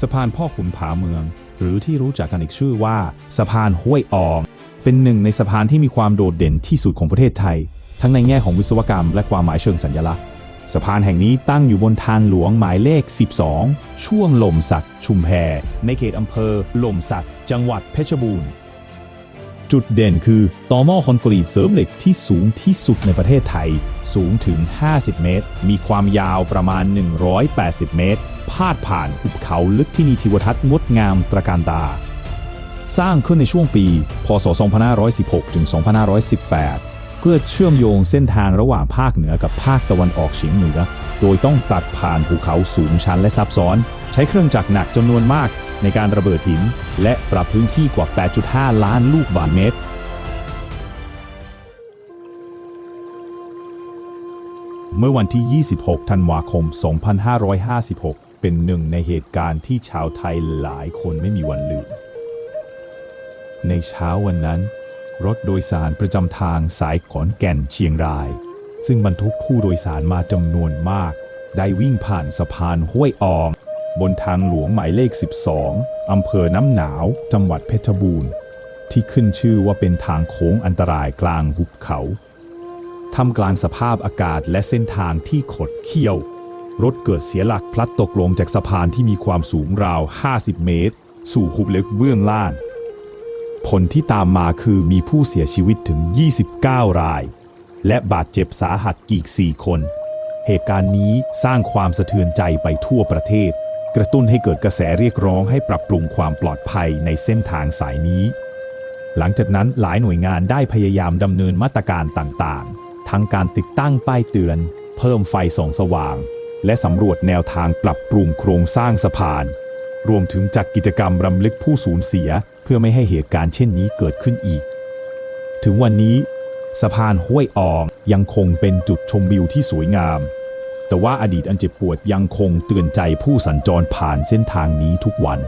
สะพานพ่อขุนผาเมือง หรือที่รู้จักกันอีกชื่อว่า สะพานห้วยออง เป็นหนึ่งในสะพานที่มีความโดดเด่นที่สุดของประเทศไทย ทั้งในแง่ของวิศวกรรมและความหมายเชิงสัญลักษณ์ สะพานแห่งนี้ตั้งอยู่บนทางหลวงหมายเลข 12 ช่วงหล่มสักชุมแพ ในเขตอำเภอหล่มสักจังหวัดเพชรบูรณ์จุดเด่นคือต่อหม้อคอนกรีตเสริมเหล็กที่สูงที่สุดในประเทศไทย สูงถึง 50 เมตร มีความยาวประมาณ 180 เมตร พาดผ่านหุบเขาลึกที่มีทิวทัศน์งดงามตระการตา สร้างขึ้นในช่วงปี พศ 2516 ถึง 2518 เพื่อเชื่อมโยงเส้นทางระหว่างภาคเหนือกับภาคตะวันออกเฉียงเหนือ โดยต้องตัดผ่านภูเขาสูงชันและซับซ้อน ใช้เครื่องจักรหนักจำนวนมากในการระเบิดหิน และปรับพื้นที่กว่า 8.5 ล้านลูกบาศก์เมตรเมื่อวันที่ 26 ธันวาคม 2556 เป็นหนึ่งในเหตุการณ์ที่ชาวไทยหลายคนไม่มีวันลืม ในเช้าวันนั้น รถโดยสารประจำทางสายขอนแก่นเชียงราย ซึ่งบรรทุกผู้โดยสารมาจำนวนมาก ได้วิ่งผ่านสะพานห้วยอองบนทางหลวงหมายเลข 12 อำเภอน้ำหนาว จังหวัดเพชรบูรณ์ ที่ขึ้นชื่อว่าเป็นทางโค้งอันตรายกลางหุบเขาท่ามกลางสภาพอากาศและเส้นทางที่ขดเคี้ยว รถเกิดเสียหลักพลัดตกลงจากสะพานที่มีความสูงราว 50 เมตร สู่หุบเล็กเบื้องล่าง ผลที่ตามมาคือมีผู้เสียชีวิตถึง 29 ราย และบาดเจ็บสาหัสอีก 4 คน เหตุการณ์นี้สร้างความสะเทือนใจไปทั่วประเทศ กระตุ้นให้เกิดกระแสเรียกร้องให้ปรับปรุงความปลอดภัยในเส้นทางสายนี้ หลังจากนั้นหลายหน่วยงานได้พยายามดำเนินมาตรการต่างๆ ทั้งการติดตั้งป้ายเตือน เพิ่มไฟส่องสว่าง และสำรวจแนวทางปรับปรุงโครงสร้างสะพาน รวมถึงจัดกิจกรรมรำลึกผู้สูญเสีย เพื่อไม่ให้เหตุการณ์เช่นนี้เกิดขึ้นอีก ถึงวันนี้สะพานห้วยอองยังคงเป็นจุดชมวิวที่สวยงาม แต่ว่าอดีตอันเจ็บปวดยังคงเตือนใจผู้สัญจรผ่านเส้นทางนี้ทุกวัน